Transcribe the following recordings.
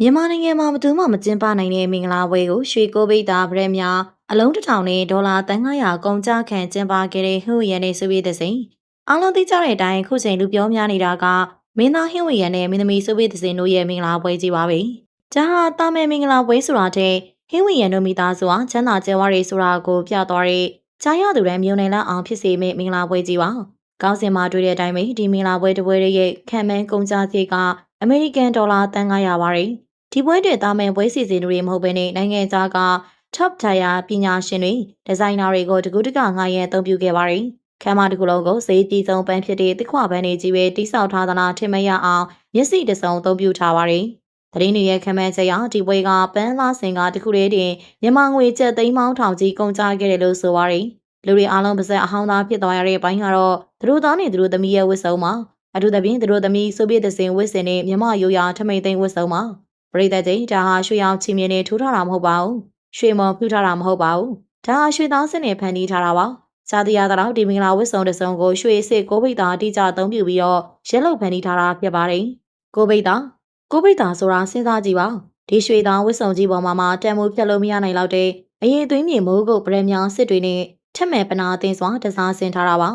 မြန်မာနိုင်ငံမှာဘယ်သူမှမကျင်းပနိုင်တဲ့မင်္ဂလာပွဲကိုရွှေကိုပိတ်တာဗရက်များအလုံးတစ်ထောင်နဲ့ဒေါ်လာ300ကုန်ကျခံကျင်းပခဲ့တဲ့ဟင်းဝရန်နဲ့ဆိုဗီယက်သစိန်အားလုံးသိကြတဲ့အတိုင်းခုချိန်လူပြောများနေတာကမင်းသားဟင်းဝရန်နဲ့မင်းသမီးဆိုဗီယက်သစိန်တို့ရဲ့မင်္ဂလာပွဲကြီးပါပဲ။ဒါဟာတာမဲမင်္ဂလာပွဲဆိုတာတဲ့ဟင်းဝရန်တို့မိသားစုဟာချမ်းသာကြွယ်ဝရေးဆိုတာကိုပြသွားတဲ့ကြားရသူတိုင်းမြုံနိုင်လောက်အောင်ဖြစ်စေမယ့်မင်္ဂလာပွဲကြီးပါ။ကောင်းစင်မှာတွေ့တဲ့အတိုင်းပဲဒီမင်္ဂလာပွဲတစ်ပွဲရဲ့ခံမှန်းကုန်ကျစရိတ်က အမေရိကန်ဒေါ်လာ300ပါတယ်။ဒီပွဲတွေတာမယ်ပွဲစီစဉ်တွေမဟုတ်ဘဲနဲ့နိုင်ငံခြားက top tier ပညာရှင်တွေဒီဇိုင်နာတွေကိုတကူးတကငှားရမ်းအသုံးပြုခဲ့ပါတယ်။ခမ်းမတစ်ခုလုံးကိုဈေးကြီးဆုံးပန်းဖြစ်တဲ့တစ်ခွပန်းတွေကြီးပဲတိစောက်ထားသလားထင်မရအောင်မျက်စိတစုံအသုံးပြုထားပါတယ်။သတင်းတွေရဲ့ခမ်းမန်းချက်အရဒီပွဲကပန်းလာစင်ကတခုတည်းတင်မြန်မာငွေကျပ်သိန်းပေါင်းထောင်ကြီးကုန်ကျခဲ့တယ်လို့ဆိုပါတယ်။လူတွေအားလုံးပါဇက်အဟောင်းသားဖြစ်သွားရတဲ့ဘိုင်းကတော့သူတို့သားနဲ့သူတို့သမီးရဲ့ဝတ်စုံမှာ အထူးသဖြင့်သူတို့သမီးဆိုဗီယက်သစင်ဝတ်စင်နဲ့မြမရိုးရာထမိန်သိန်းဝတ်စုံမှာပရိသတ်ကြီးဒါဟာရွှေရောင်ချီမြင်နေထိုးထားတာမဟုတ်ပါဘူးရွှေမော်ဖြူထားတာမဟုတ်ပါဘူးဒါဟာရွှေသားစင်နဲ့ဖန်တီးထားတာပါစာတရားတော်ဒီမင်္ဂလာဝတ်စုံတစ်စုံကိုရွှေစစ်ကိုဘိတ်သားအတိအကျအသုံးပြုပြီးတော့ရဲလုံဖန်တီးထားတာဖြစ်ပါတယ်ကိုဘိတ်သားကိုဘိတ်သားဆိုတာစဉ်းစားကြည့်ပါဒီရွှေသားဝတ်စုံကြီးပေါ်မှာမှတန်မိုးဖြတ်လို့မရနိုင်တော့တဲ့အရေးသွင်းမြေမိုးကုတ်ပရမြောင်စစ်တွေနဲ့ထက်မဲ့ပနာအသင်းစွာတစားဆင်ထားတာပါ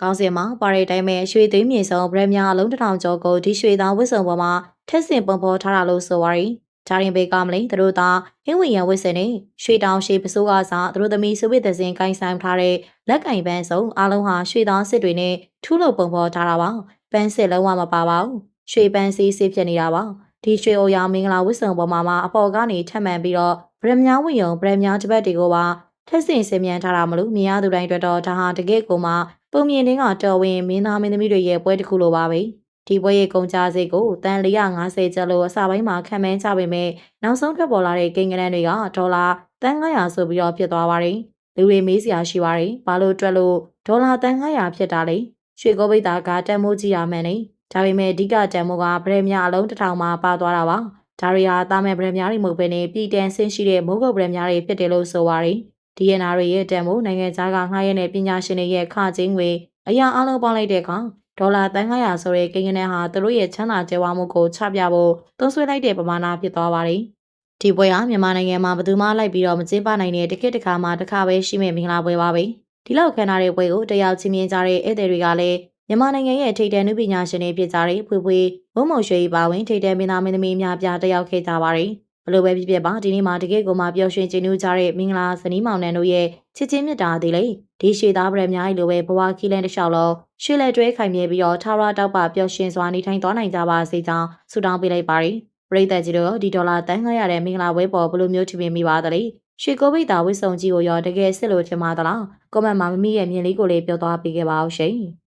။ကောင်းစင်မှာပါတဲ့အတိုင်းပဲရွှေသိမ်းမြေစုံဗရက်များအလုံးတစ်ထောင်ကျော်ကိုဒီရွှေသားဝစ်စုံပေါ်မှာထက်ဆင်ပုံဖော်ထားတာလို့ဆိုပါရီ။ဒါရင်ပေကမလေးသူတို့သားဟင်းဝင်ရဝစ်စင်နဲ့ရွှေတောင်ရှိပစိုးကစားသူတို့သမီးစုဝိသစင်ကိုင်းဆိုင်ထားတဲ့လက်ကင်ပန်းစုံအလုံးဟာရွှေသားစစ်တွေနဲ့ထူးလို့ပုံဖော်ထားတာပါ။ပန်းစစ်လုံးဝမပါပါဘူး။ရွှေပန်းစီးစစ်ဖြစ်နေတာပါ။ဒီရွှေအိုရောင်မင်္ဂလာဝစ်စုံပေါ်မှာမှအပေါ်ကနေထပ်မံပြီးတော့ဗရမများဝင်ယုံဗရမများတပတ်တွေကိုပါ ထက်စင်စင်မြန်ထားတာမလို့မြင်ရသူတိုင်းအတွက်တော့ဒါဟာတကယ့်ကိုမှပုံမြင်ရင်းကတော်ဝင်မင်းသားမင်းသမီးတွေရဲ့ပွဲတစ်ခုလိုပါပဲဒီပွဲရဲ့ကုန်ကြစည်ကိုတန်450ကျပ်လို့အစပိုင်းမှာခံမှန်းကြပေမဲ့နောက်ဆုံးထွက်ပေါ်လာတဲ့ကိန်းဂဏန်းတွေကဒေါ်လာတန်900ဆိုပြီးတော့ဖြစ်သွားပါတယ်လူတွေမေးစရာရှိပါတယ်ဘာလို့တွက်လို့ဒေါ်လာတန်900ဖြစ်တာလဲရွှေကောပိတ်တာကတန်မိုးကြီးရမှန်းနေဒါပေမဲ့အဓိကတန်မိုးကဗရဲမြအလုံးတစ်ထောင်မှာပါသွားတာပါဒါရီဟာတာမဲဗရဲမြတွေမဟုတ်ဘဲနဲ့ပြည်တန်ဆင်းရှိတဲ့မိုးကုတ်ဗရဲမြတွေဖြစ်တယ်လို့ဆိုပါတယ် ဒီရနာတွေရဲ့တန်မိုးနိုင်ငံခြားကငှားရတဲ့ပညာရှင်တွေရဲ့ခချင်းငွေအရာအလုံးပေါင်းလိုက်တဲ့အခါဒေါ်လာ300ဆိုတဲ့ကိန်းဂဏန်းဟာသူတို့ရဲ့ချမ်းသာကြွယ်ဝမှုကိုချပြဖို့သုံးစွဲလိုက်တဲ့ပမာဏဖြစ်သွားပါတယ်။ဒီပွဲဟာမြန်မာနိုင်ငံမှာဘယ်သူမှလိုက်ပြီးတော့မကျင်းပနိုင်တဲ့တစ်ခေတ်တစ်ခါမှတစ်ခါပဲရှိမဲ့မင်္ဂလာပွဲပါပဲ။ဒီလောက်ခံထားတဲ့ပွဲကိုတယောက်ချင်းမြင်ကြတဲ့ဧည့်သည်တွေကလည်းမြန်မာနိုင်ငံရဲ့ထိပ်တန်းနုပညာရှင်တွေဖြစ်ကြတဲ့ဖွေဖွေဘုံမုံရွှေပါဝင်ထိပ်တန်းမင်းသားမင်းသမီးများပြားတက်ရောက်ခဲ့ကြပါတယ်။ ဘလို့ပဲဖြစ်ဖြစ်ပါဒီနေ့မှာတကယ့်ကိုမှပျော်ရွှင်ခြင်းနူးကြတဲ့မင်္ဂလာဇနီးမောင်နှံတို့ရဲ့ချစ်ချင်းမြတ်တာသည်လေဒီရွှေသားပရများကြီးလိုပဲဘဝခီးလန်းတစ်လျှောက်လုံးရွှေလက်တွဲခိုင်မြဲပြီးတော့ထာဝရတောက်ပပျော်ရွှင်စွာနေထိုင်သွားနိုင်ကြပါစေကြောင်းဆုတောင်းပေးလိုက်ပါတယ်ပရိသတ်ကြီးတို့ဒီဒေါ်လာတန်း900တဲ့မင်္ဂလာပွဲပေါ်ဘလို့မျိုးထင်မြင်မိပါသလဲရွှေကိုပိတ်တာဝစ်စုံကြီးကိုရောတကယ်စစ်လို့ထင်ပါသလားကွန်မန့်မှာမမီရဲ့မြင်လေးကိုလေးပြောသွားပေးခဲ့ပါအောင်ရှင်